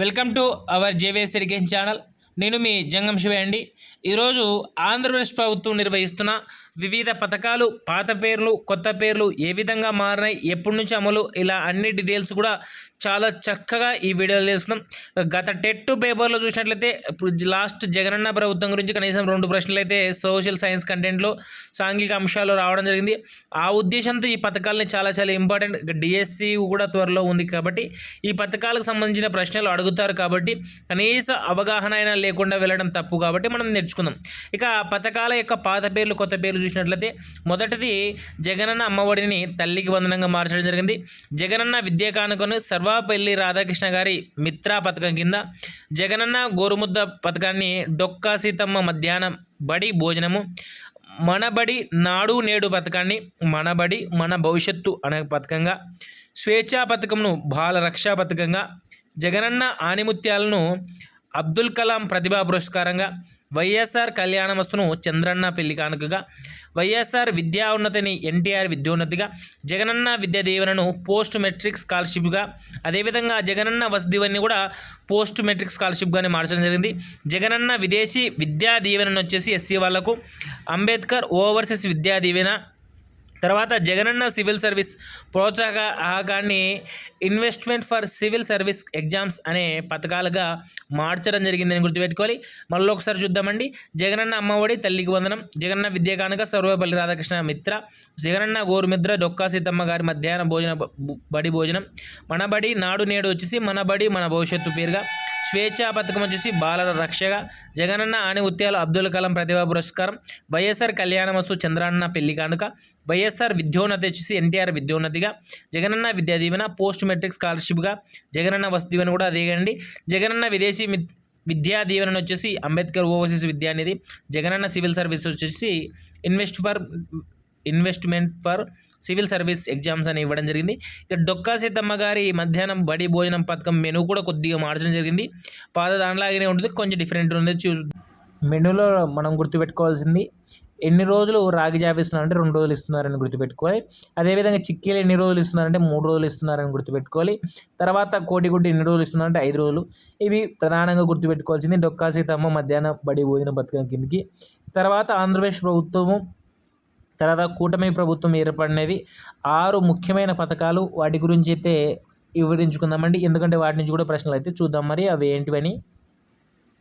Welcome to our JVS irrigation channel. నేను మీ జంగం శివ అండి. ఈరోజు ఆంధ్రప్రదేశ్ ప్రభుత్వం నిర్వహిస్తున్న వివిధ పథకాలు పాత పేర్లు కొత్త పేర్లు ఏ విధంగా మారినాయి ఎప్పటి నుంచి అమలు ఇలా అన్ని డీటెయిల్స్ కూడా చాలా చక్కగా ఈ వీడియోలో చేస్తున్నాం గత టెట్ పేపర్లో చూసినట్లయితే లాస్ట్ జగనన్న ప్రభుత్వం గురించి కనీసం రెండు ప్రశ్నలు అయితే సోషల్ సైన్స్ కంటెంట్లో సాంఘిక అంశాలు రావడం జరిగింది. ఆ ఉద్దేశంతో ఈ పథకాలని చాలా చాలా ఇంపార్టెంట్ డిఎస్సి కూడా త్వరలో ఉంది కాబట్టి ఈ పథకాలకు సంబంధించిన ప్రశ్నలు అడుగుతారు కాబట్టి కనీస అవగాహన అయినా లేకుండా వెళ్ళడం తప్పు కాబట్టి మనం నేర్చుకుందాం. ఇక పథకాల యొక్క పాత పేర్లు కొత్త పేర్లు చూసినట్లయితే మొదటిది జగనన్న అమ్మఒడిని తల్లికి వందనంగా మార్చడం జరిగింది. జగనన్న విద్యా కానుకను సర్వాపల్లి రాధాకృష్ణ గారి మిత్రా పథకం కింద జగనన్న గోరుముద్ద పథకాన్ని డొక్కా సీతమ్మ మధ్యాహ్నం బడి భోజనము మనబడి నాడు నేడు పథకాన్ని మనబడి మన భవిష్యత్తు అనే పథకంగా స్వేచ్ఛా పథకంను బాల రక్షా పథకంగా జగనన్న ఆనిముత్యాలను అబ్దుల్ కలాం ప్రతిభా పురస్కారంగా వైఎస్ఆర్ కళ్యాణమస్తును చంద్రన్న పెళ్ళి కానుకగా వైఎస్ఆర్ విద్యా ఉన్నతిని ఎన్టీఆర్ విద్యోన్నతిగా జగనన్న విద్యా దీవెనను పోస్ట్ మెట్రిక్ స్కాలర్షిప్గా అదేవిధంగా జగనన్న వసతివన్నీ కూడా పోస్ట్ మెట్రిక్ స్కాలర్షిప్గానే మార్చడం జరిగింది. జగనన్న విదేశీ విద్యా దీవెనను వచ్చేసి ఎస్సీ వాళ్ళకు అంబేద్కర్ ఓవర్సీస్ విద్యా దీవెన తర్వాత Jagananna civil service ప్రోత్సాహకాన్ని investment for civil service exams అనే పథకాలుగా మార్చడం జరిగిందని గుర్తుపెట్టుకోవాలి. మళ్ళీ ఒకసారి చూద్దామండి. జగనన్న అమ్మఒడి తల్లికి వందనం జగనన్న విద్యాకానుక సర్వపల్లి రాధాకృష్ణ మిత్ర జగనన్న గోరుమిత్ర డొక్కా సీతమ్మ గారి మధ్యాహ్న భోజన బడి భోజనం మన బడి నాడు నేడు వచ్చేసి మన బడి మన భవిష్యత్తు పేరుగా స్వేచ్ఛా పథకం వచ్చేసి బాలల రక్షగా. జగనన్న ఆని ఉత్యాల అబ్దుల్ కలాం ప్రతిభా పురస్కారం. వైఎస్ఆర్ కళ్యాణమస్తు చంద్రాన్న పెళ్ళి కానుక. వైఎస్ఆర్ విద్యోన్నతి వచ్చేసి ఎన్టీఆర్ విద్యోన్నతిగా. జగనన్న విద్యా దీవెన పోస్ట్ మెట్రిక్ స్కాలర్షిప్గా. జగనన్న వసతి దీవెన కూడా అదేగండి జగనన్న విదేశీ విద్యా దీవెన వచ్చేసి అంబేద్కర్ ఓవర్సీస్ విద్యా అనేది జగనన్న సివిల్ సర్వీస్ వచ్చేసి invest for investment for civil service exams అని ఇవ్వడం జరిగింది. ఇక డొక్కా సీతమ్మ గారి మధ్యాహ్నం బడి భోజనం పథకం మెనూ కూడా కొద్దిగా మార్చడం జరిగింది. పాత దానిలాగానే ఉంటుంది కొంచెం డిఫరెంట్ ఉంది చూ మెనూలో మనం గుర్తుపెట్టుకోవాల్సింది ఎన్ని రోజులు రాగి జాబ్ ఇస్తున్నారంటే రెండు రోజులు ఇస్తున్నారని గుర్తుపెట్టుకోవాలి. అదేవిధంగా చిక్కీలు ఎన్ని రోజులు ఇస్తున్నారంటే మూడు రోజులు ఇస్తున్నారని గుర్తుపెట్టుకోవాలి. తర్వాత కోటిగుడ్డు ఎన్ని రోజులు ఇస్తున్నారంటే ఐదు రోజులు. ఇవి ప్రధానంగా గుర్తుపెట్టుకోవాల్సింది డొక్కా సీతమ్మ మధ్యాహ్నం బడి భోజన పథకం కిందకి. తర్వాత ఆంధ్రప్రదేశ్ ప్రభుత్వము తర్వాత కూటమి ప్రభుత్వం ఏర్పడినది ఆరు ముఖ్యమైన పథకాలు వాటి గురించి అయితే వివరించుకుందామండి. ఎందుకంటే వాటి నుంచి కూడా ప్రశ్నలు అయితే చూద్దాం. మరి అవి ఏంటివని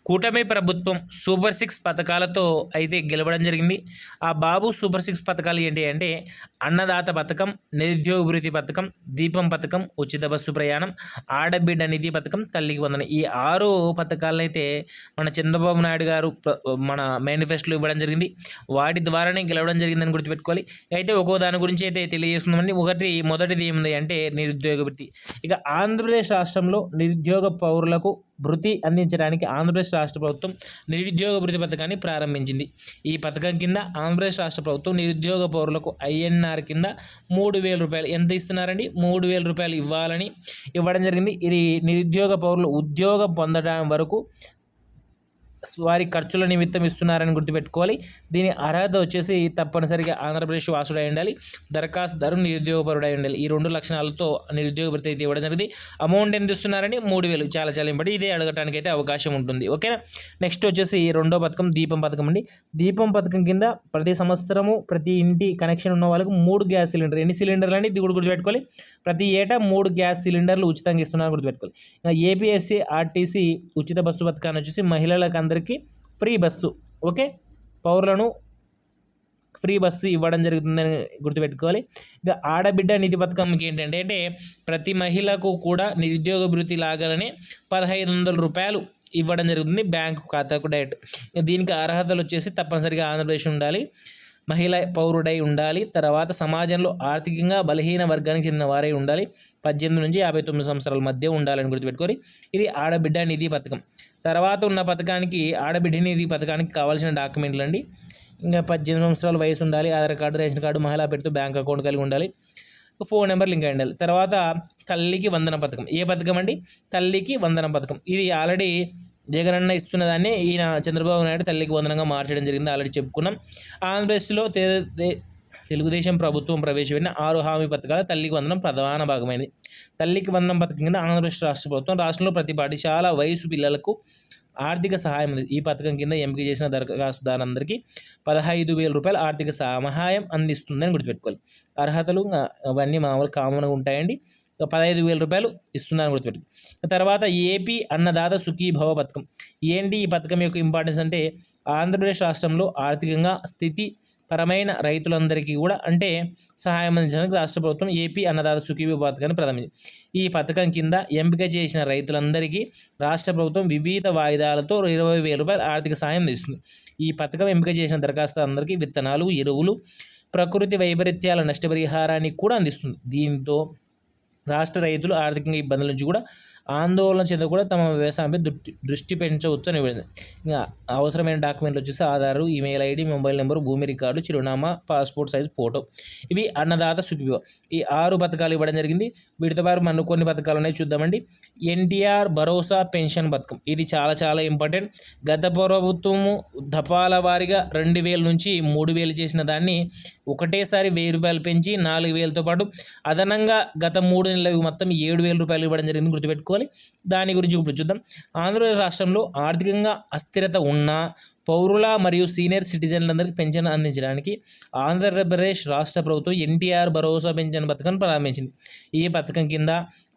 కూటమి ప్రభుత్వం సూపర్ సిక్స్ పథకాలతో అయితే గెలవడం జరిగింది. ఆ బాబు సూపర్ సిక్స్ పథకాలు ఏంటి అంటే అన్నదాత పథకం నిరుద్యోగ వృత్తి పథకం దీపం పథకం ఉచిత బస్సు ప్రయాణం ఆడబిడ్డ నిధి పథకం తల్లికి వందన. ఈ ఆరు పథకాలనైతే మన చంద్రబాబు నాయుడు గారు మన మేనిఫెస్టోలో ఇవ్వడం జరిగింది. వాటి ద్వారానే గెలవడం జరిగిందని గుర్తుపెట్టుకోవాలి. అయితే ఒక్కో దాని గురించి అయితే తెలియజేస్తున్నామండి. ఒకటి మొదటిది ఏముంది అంటే నిరుద్యోగ వృత్తి. ఇక ఆంధ్రప్రదేశ్ రాష్ట్రంలో నిరుద్యోగ పౌరులకు భృతి అందించడానికి ఆంధ్రప్రదేశ్ రాష్ట్ర ప్రభుత్వం నిరుద్యోగ భృతి పథకాన్ని ప్రారంభించింది. ఈ పథకం కింద ఆంధ్రప్రదేశ్ రాష్ట్ర ప్రభుత్వం నిరుద్యోగ పౌరులకు ఐఎన్ఆర్ కింద మూడు వేల రూపాయలు ఎంత ఇస్తున్నారండి? మూడు వేల రూపాయలు ఇవ్వాలని ఇవ్వడం జరిగింది. ఇది నిరుద్యోగ పౌరులు ఉద్యోగం పొందడం వరకు వారి ఖర్చుల నిమిత్తం ఇస్తున్నారని గుర్తుపెట్టుకోవాలి. దీని అర్హత వచ్చేసి తప్పనిసరిగా ఆంధ్రప్రదేశ్ వాసుడై ఉండాలి. దరఖాస్తుదారు నిరుద్యోగపరుడై ఉండాలి. ఈ రెండు లక్షణాలతో నిరుద్యోగ భృతి అయితే ఇవ్వడం జరిగింది. అమౌంట్ ఎంత ఇస్తున్నారని మూడు వేలు. చాలా చాలా ఇంపార్టెంట్. ఇదే అడగటానికి అయితే అవకాశం ఉంటుంది. ఓకేనా? నెక్స్ట్ వచ్చేసి రెండో పథకం దీపం పథకం అండి. దీపం పథకం కింద ప్రతి సంవత్సరము ప్రతి ఇంటి కనెక్షన్ ఉన్న వాళ్ళకు మూడు గ్యాస్ సిలిండర్ ఎన్ని సిలిండర్లు అండి? ఇది కూడా గుర్తుపెట్టుకోవాలి. ప్రతి ఏటా మూడు గ్యాస్ సిలిండర్లు ఉచితంగా ఇస్తున్నారు గుర్తుపెట్టుకోవాలి. ఇంకా ఏపీఎస్సీ ఆర్టీసీ ఉచిత బస్సు పథకాన్ని వచ్చేసి మహిళలకు అందరికీ ఫ్రీ బస్సు ఓకే? పౌరులను ఫ్రీ బస్సు ఇవ్వడం జరుగుతుందని గుర్తుపెట్టుకోవాలి. ఇంకా ఆడబిడ్డ నిధి పథకం ఏంటంటే అంటే ప్రతి మహిళకు కూడా నిరుద్యోగ భృతి లాగానే పదహైదు వందల రూపాయలు ఇవ్వడం జరుగుతుంది బ్యాంకు ఖాతాకు డైరెక్ట్. దీనికి అర్హతలు వచ్చేసి తప్పనిసరిగా ఆంధ్రప్రదేశ్ ఉండాలి. మహిళ పౌరుడై ఉండాలి. తర్వాత సమాజంలో ఆర్థికంగా బలహీన వర్గానికి చెందిన వారై ఉండాలి. పద్దెనిమిది నుంచి యాభై తొమ్మిది సంవత్సరాల మధ్య ఉండాలని గుర్తుపెట్టుకొని ఇది ఆడబిడ్డ నిధి పథకం. తర్వాత ఉన్న పథకానికి ఆడబిడ్డ నిధి పథకానికి కావాల్సిన డాక్యుమెంట్లు అండి. ఇంకా పద్దెనిమిది సంవత్సరాల వయసు ఉండాలి. ఆధార్ కార్డు రేషన్ కార్డు మహిళా పెడుతూ బ్యాంక్ అకౌంట్ కలిగి ఉండాలి. ఫోన్ నెంబర్ లింక్ అయి ఉండాలి తర్వాత తల్లికి వందన పథకం. ఏ పథకం అండి? తల్లికి వందన పథకం. ఇది ఆల్రెడీ జగనన్న ఇస్తున్న దాన్ని ఈయన చంద్రబాబు నాయుడు తల్లికి వందనంగా మార్చడం జరిగింది. ఆల్రెడీ చెప్పుకున్నాం. ఆంధ్రప్రదేశ్లో తెలుగుదేశం ప్రభుత్వం ప్రవేశపెట్టిన ఆరు హామీ పథకాల తల్లికి వందనం ప్రధాన భాగమైనది తల్లికి వందనం పథకం కింద ఆంధ్రప్రదేశ్ రాష్ట్ర ప్రభుత్వం రాష్ట్రంలో ప్రతి పాఠశాల వయసు పిల్లలకు ఆర్థిక సహాయం ఉంది ఈ పథకం కింద ఎంపిక చేసిన దరఖాస్తుదారులందరికీ పదహైదు వేల రూపాయల ఆర్థిక సహాయం అందిస్తుందని గుర్తుపెట్టుకోవాలి. అర్హతలు అవన్నీ మామూలు కామన్గా ఉంటాయండి. ఇక పదహైదు వేల రూపాయలు ఇస్తున్నారని గుర్తుపెట్టు తర్వాత ఏపీ అన్నదాత సుఖీభవ పథకం. ఏంటి ఈ పథకం యొక్క ఇంపార్టెన్స్ అంటే ఆంధ్రప్రదేశ్ రాష్ట్రంలో ఆర్థికంగా స్థితి పరమైన రైతులందరికీ కూడా అంటే సహాయం అందించడానికి రాష్ట్ర ప్రభుత్వం ఏపీ అన్నదాత సుఖీభవ పథకాన్ని ప్రారంభించింది. ఈ పథకం కింద ఎంపిక చేసిన రైతులందరికీ రాష్ట్ర ప్రభుత్వం వివిధ వాయిదాలతో ఇరవై వేల రూపాయల ఆర్థిక సాయం అందిస్తుంది. ఈ పథకం ఎంపిక చేసిన దరఖాస్తులందరికీ విత్తనాలు ఎరువులు ప్రకృతి వైపరీత్యాల నష్టపరిహారాన్ని కూడా అందిస్తుంది. దీంతో రాష్ట్ర రైతులు ఆర్థికంగా ఇబ్బందుల నుంచి కూడా ఆందోళన చెందకుండా తమ వ్యవసాయంపై దృష్టి దృష్టి పెంచవచ్చు అని ఇవ్వడింది ఇంకా అవసరమైన డాక్యుమెంట్లు వచ్చేసి Aadhaar email ID mobile number భూమి రికార్డు చిరునామా పాస్పోర్ట్ సైజ్ ఫోటో. ఇవి అన్నదాత సుఖివ ఈ ఆరు పథకాలు ఇవ్వడం జరిగింది. వీటితో పాటు మన కొన్ని పథకాలు ఉన్నాయి చూద్దామండి. ఎన్టీఆర్ భరోసా పెన్షన్ పథకం. ఇది చాలా చాలా ఇంపార్టెంట్. గత ప్రభుత్వము దఫాల వారీగా రెండు వేల నుంచి మూడు వేలు చేసిన దాన్ని ఒకటేసారి వెయ్యి రూపాయలు పెంచి నాలుగు వేలతో పాటు అదనంగా గత మూడు నెలలకు మొత్తం ఏడు వేల రూపాయలు ఇవ్వడం జరిగింది గుర్తుపెట్టుకో. తెలుసుకోవాలి దాని గురించి ఇప్పుడు చూద్దాం. ఆంధ్రప్రదేశ్ రాష్ట్రంలో ఆర్థికంగా అస్థిరత ఉన్న పౌరుల మరియు సీనియర్ సిటిజన్లందరికీ పెన్షన్ అందించడానికి ఆంధ్రప్రదేశ్ రాష్ట్ర ప్రభుత్వం ఎన్టీఆర్ భరోసా పెన్షన్ పథకం ప్రారంభించింది. ఈ పథకం కింద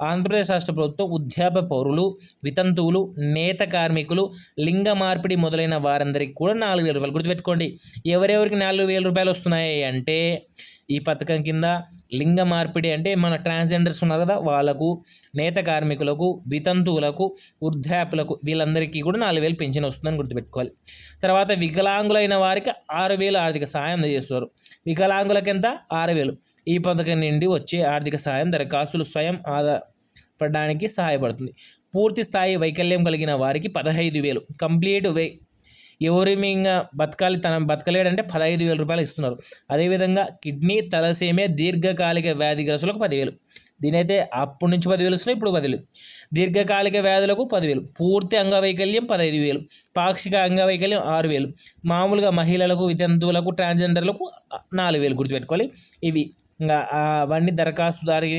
ఆంధ్రప్రదేశ్ రాష్ట్ర ప్రభుత్వం వృద్ధాప్య పౌరులు వితంతువులు నేత కార్మికులు లింగ మార్పిడి మొదలైన వారందరికీ కూడా నాలుగు వేల రూపాయలు గుర్తుపెట్టుకోండి. ఎవరెవరికి నాలుగు వేల రూపాయలు వస్తున్నాయి అంటే ఈ పథకం కింద లింగ మార్పిడి అంటే మన ట్రాన్స్జెండర్స్ ఉన్నారు కదా వాళ్ళకు నేత కార్మికులకు వితంతువులకు వృద్ధాప్యులకు వీళ్ళందరికీ కూడా నాలుగు వేలు పెన్షన్ వస్తుందని గుర్తుపెట్టుకోవాలి. తర్వాత వికలాంగులైన వారికి ఆరు వేలు ఆర్థిక సహాయం అందజేస్తారు. వికలాంగులకు ఎంత? ఆరు వేలు. ఈ పథకం నుండి వచ్చే ఆర్థిక సహాయం దరఖాస్తులు స్వయం ఆధారపడడానికి సహాయపడుతుంది. పూర్తి స్థాయి వైకల్యం కలిగిన వారికి పదహైదు వేలు. కంప్లీట్ వై ఎవరి ఇంకా బతకాలి తన బతకలేడంటే పదహైదు వేల రూపాయలు ఇస్తున్నారు. అదేవిధంగా కిడ్నీ తలసేమే దీర్ఘకాలిక వ్యాధిగ్రస్తులకు పదివేలు. దీనైతే అప్పటి నుంచి పదివేలు వస్తున్నాయి ఇప్పుడు పదివేలు. దీర్ఘకాలిక వ్యాధులకు పదివేలు. పూర్తి అంగవైకల్యం పదహైదు వేలు. పాక్షిక అంగవైకల్యం ఆరు వేలు. మామూలుగా మహిళలకు వితంతువులకు ట్రాన్స్జెండర్లకు నాలుగు వేలు గుర్తుపెట్టుకోవాలి. ఇవి ఇంకా అవన్నీ దరఖాస్తుదారి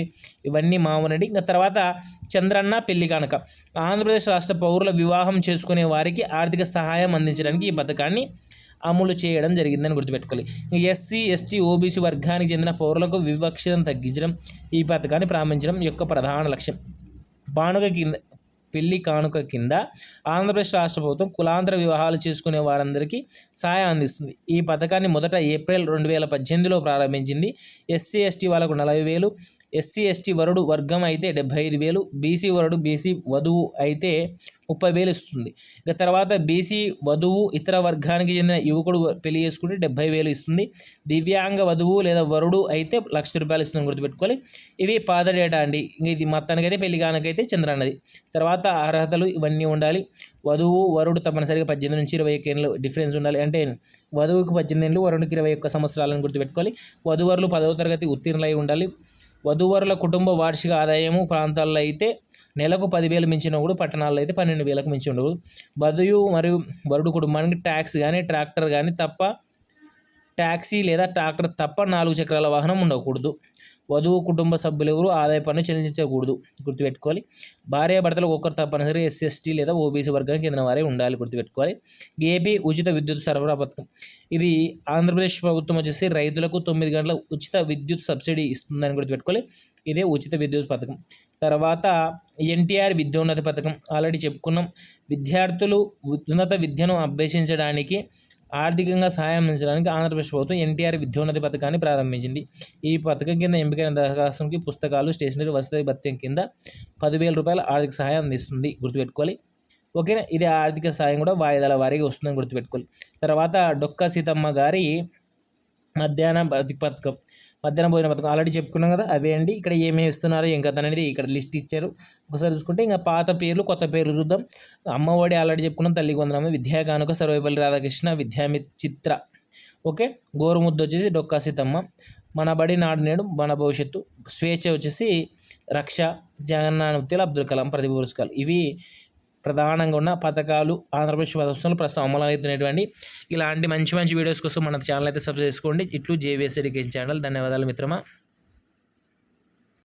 ఇవన్నీ మామూలండి. ఇంకా తర్వాత చంద్రన్న పెళ్ళి కానుక. ఆంధ్రప్రదేశ్ రాష్ట్ర పౌరుల వివాహం చేసుకునే వారికి ఆర్థిక సహాయం అందించడానికి ఈ పథకాన్ని అమలు చేయడం జరిగిందని గుర్తుపెట్టుకోవాలి. ఎస్సీ ఎస్టీ ఓబీసీ వర్గానికి చెందిన పౌరులకు వివక్షతను తగ్గించడం ఈ పథకాన్ని ప్రారంభించడం యొక్క ప్రధాన లక్ష్యం. బానుగ కింద పెళ్ళి కానుక కింద ఆంధ్రప్రదేశ్ రాష్ట్ర ప్రభుత్వం కులాంతర వివాహాలు చేసుకునే వారందరికీ సహాయం అందిస్తుంది. ఈ పథకాన్ని మొదట ఏప్రిల్ రెండు వేల పద్దెనిమిదిలో ప్రారంభించింది ఎస్సీ ఎస్టీ వాళ్ళకు నలభై వేలు ఎస్సీ ఎస్టీ వరుడు వర్గం అయితే డెబ్బై ఐదు వేలు బీసీ వరుడు బీసీ వధువు అయితే ముప్పై వేలు ఇస్తుంది. ఇక తర్వాత బీసీ వధువు ఇతర వర్గానికి చెందిన యువకుడు పెళ్ళి చేసుకుంటే డెబ్బై వేలు ఇస్తుంది. దివ్యాంగ వధువు లేదా వరుడు అయితే లక్ష రూపాయలు ఇస్తుంది గుర్తుపెట్టుకోవాలి. ఇవి పాత డేటా అండి. ఇది మొత్తానికైతే పెళ్ళి కానకైతే చంద్రన్నది. తర్వాత అర్హతలు ఇవన్నీ ఉండాలి. వధువు వరుడు తప్పనిసరిగా పద్దెనిమిది నుంచి ఇరవై ఏళ్ళు డిఫరెన్స్ ఉండాలి. అంటే వధువుకి పద్దెనిమిది ఏళ్ళు వరుడికి ఇరవై ఒక్క సంవత్సరాలను గుర్తుపెట్టుకోవాలి. వధువరులు పదవ తరగతి ఉత్తీర్ణులై ఉండాలి. వధూవరుల కుటుంబ వార్షిక ఆదాయము ప్రాంతాల్లో అయితే నెలకు పదివేలు మించిన కూడా పట్టణాల్లో అయితే పన్నెండు వేలకు మించి ఉండవు వధువు మరియు వరుడు కుటుంబానికి ట్యాక్స్ కానీ ట్రాక్టర్ కానీ తప్ప ట్యాక్సీ లేదా ట్రాక్టర్ తప్ప నాలుగు చక్రాల వాహనం ఉండకూడదు. వధువు కుటుంబ సభ్యులు ఎవరు ఆదాయ పన్ను చెల్లించకూడదు. గుర్తుపెట్టుకోవాలి. భార్య భర్తలు ఒక్కరు తప్పనిసరి ఎస్ఎస్టీ లేదా ఓబీసీ వర్గానికి చెందిన వారే ఉండాలి. గుర్తుపెట్టుకోవాలి. ఏపీ ఉచిత విద్యుత్ సరఫరా పథకం. ఇది ఆంధ్రప్రదేశ్ ప్రభుత్వం వచ్చేసి రైతులకు తొమ్మిది గంటల ఉచిత విద్యుత్ సబ్సిడీ ఇస్తుందని గుర్తుపెట్టుకోవాలి. ఇదే ఉచిత విద్యుత్ పథకం. తర్వాత ఎన్టీఆర్ విద్యోన్నత పథకం. ఆల్రెడీ చెప్పుకున్నాం. విద్యార్థులు ఉన్నత విద్యను అభ్యసించడానికి ఆర్థికంగా సహాయం అందించడానికి ఆంధ్రప్రదేశ్ ప్రభుత్వం ఎన్టీఆర్ విద్యోన్నతి పథకాన్ని ప్రారంభించింది. ఈ పథకం కింద ఎంపికైన దరఖాస్తుకి పుస్తకాలు స్టేషనరీ వసతి భత్యం కింద పదివేల రూపాయల ఆర్థిక సహాయం అందిస్తుంది. గుర్తుపెట్టుకోవాలి. ఓకేనా? ఇది ఆర్థిక సహాయం కూడా వాయిదాల వారీగా వస్తుందని గుర్తుపెట్టుకోవాలి. తర్వాత డొక్క సీతమ్మ గారి మధ్యాహ్న పథకం. మధ్యాహ్నం భోజన పథకం ఆల్రెడీ చెప్పుకున్నాం కదా అదే అండి. ఇక్కడ ఏమేమి ఇస్తున్నారు ఏం కదా అనేది ఇక్కడ లిస్ట్ ఇచ్చారు. ఒకసారి చూసుకుంటే ఇంకా పాత పేర్లు కొత్త పేర్లు చూద్దాం. అమ్మఒడి ఆల్రెడీ చెప్పుకున్నాం తల్లి కొందరమ్మ విద్యా కానుక సర్వేపల్లి రాధాకృష్ణ విద్యామి చిత్ర ఓకే? గోరుముద్ద వచ్చేసి డొక్కా సీతమ్మ. మన బడి నాడు నేడు మన భవిష్యత్తు. స్వేచ్ఛ వచ్చేసి రక్ష జగన్నానుత్తులు అబ్దుల్ కలాం ప్రతిభ పురస్కారాలు. ఇవి ప్రధానంగా ఉన్న పథకాలు ఆంధ్రప్రదేశ్ ప్రభుత్వంలో ప్రస్తుతం అమలు అవుతున్నటువంటి ఇలాంటి మంచి మంచి వీడియోస్ కోసం మన ఛానల్ అయితే సబ్స్క్రైబ్ చేసుకోండి. ఇట్లు జేవిఎస్ ఎడ్యుకేషన్ ఛానల్. ధన్యవాదాలు మిత్రమా.